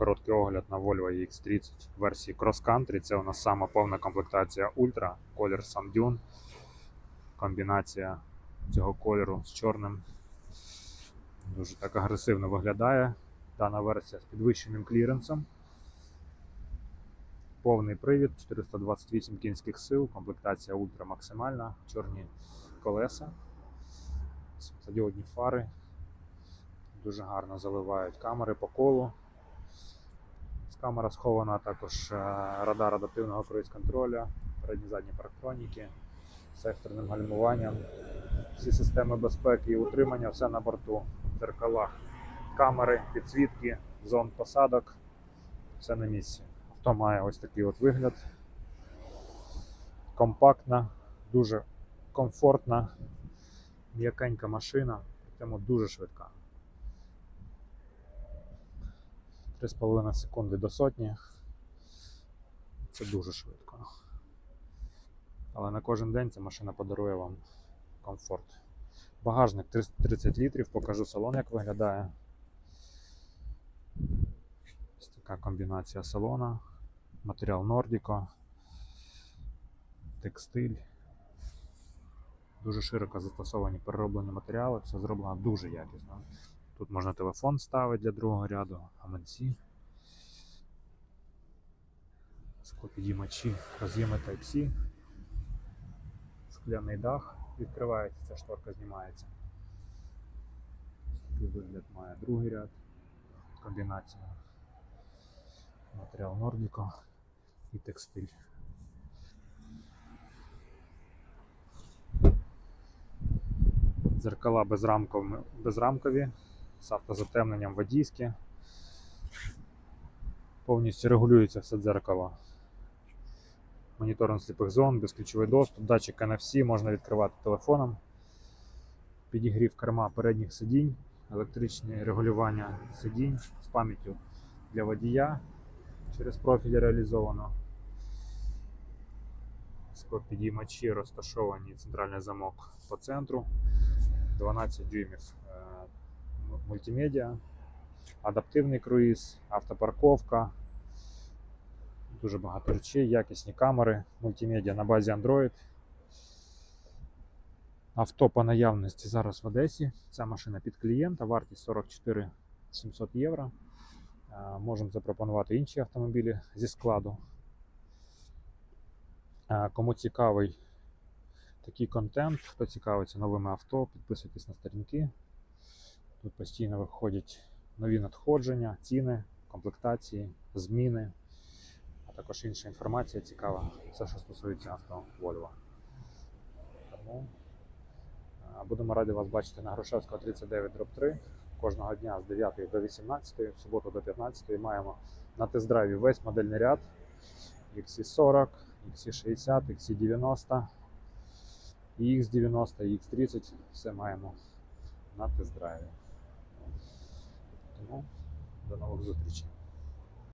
Короткий огляд на Volvo EX30 версії Cross Country. Це у нас сама повна комплектація Ultra, колір Sand Dune. Комбінація цього кольору з чорним. Дуже так агресивно виглядає. Дана версія з підвищеним кліренсом. Повний привід, 428 кінських сил, комплектація ультра максимальна, чорні колеса, світлодіодні фари. Дуже гарно заливають камери по колу. Камера схована також е, радар адаптивного круїз-контроля, передні задні парктроніки з екстреним гальмуванням, всі системи безпеки і утримання, все на борту, в дзеркалах, камери, підсвітки, зон посадок, все на місці. Авто має ось такий от вигляд. Компактна, дуже комфортна, м'якенька машина, цьому дуже швидка. 3,5 секунди до сотні. Це дуже швидко. Але на кожен день ця машина подарує вам комфорт. Багажник 330 літрів, покажу салон, як виглядає. Ось така комбінація салона, матеріал Nordico, текстиль. Дуже широко застосовані перероблені матеріали, все зроблено дуже якісно. Тут можна телефон ставити для другого ряду, гаманці, склопідіймачі, роз'єми Type-C, скляний дах. Відкривається, ця шторка знімається. Такий вигляд має другий ряд, комбінація. Матеріал Nordico і текстиль. Дзеркала безрамкові з автозатемненням водійське. Повністю регулюється все дзеркало. Моніторинг сліпих зон, безключовий доступ, датчик NFC, можна відкривати телефоном. Підігрів керма передніх сидінь, електричне регулювання сидінь з пам'яттю для водія через профіль реалізовано. Підіймачі розташовані центральний замок по центру. 12 дюймів е, мультимедіа, адаптивний круїз, автопарковка. Дуже багато речей, якісні камери, мультимедіа на базі Android. Авто по наявності зараз в Одесі. Ця машина під клієнта, вартість 44 700 євро. Е, Можемо запропонувати інші автомобілі зі складу. Е, Кому цікавий такий контент, хто цікавиться новими авто, підписуйтесь на сторінки. Тут постійно виходять нові надходження, ціни, комплектації, зміни, а також інша інформація цікава, все, що стосується авто Volvo. Тому е, будемо раді вас бачити на Грушевського 39 дроб 3. Кожного дня з 9 до 18, в суботу до 15 маємо на тест-драйві весь модельний ряд XC40, XC60, XC90, X90, X30, все маємо на тест-драйві. Тому до нових зустрічей.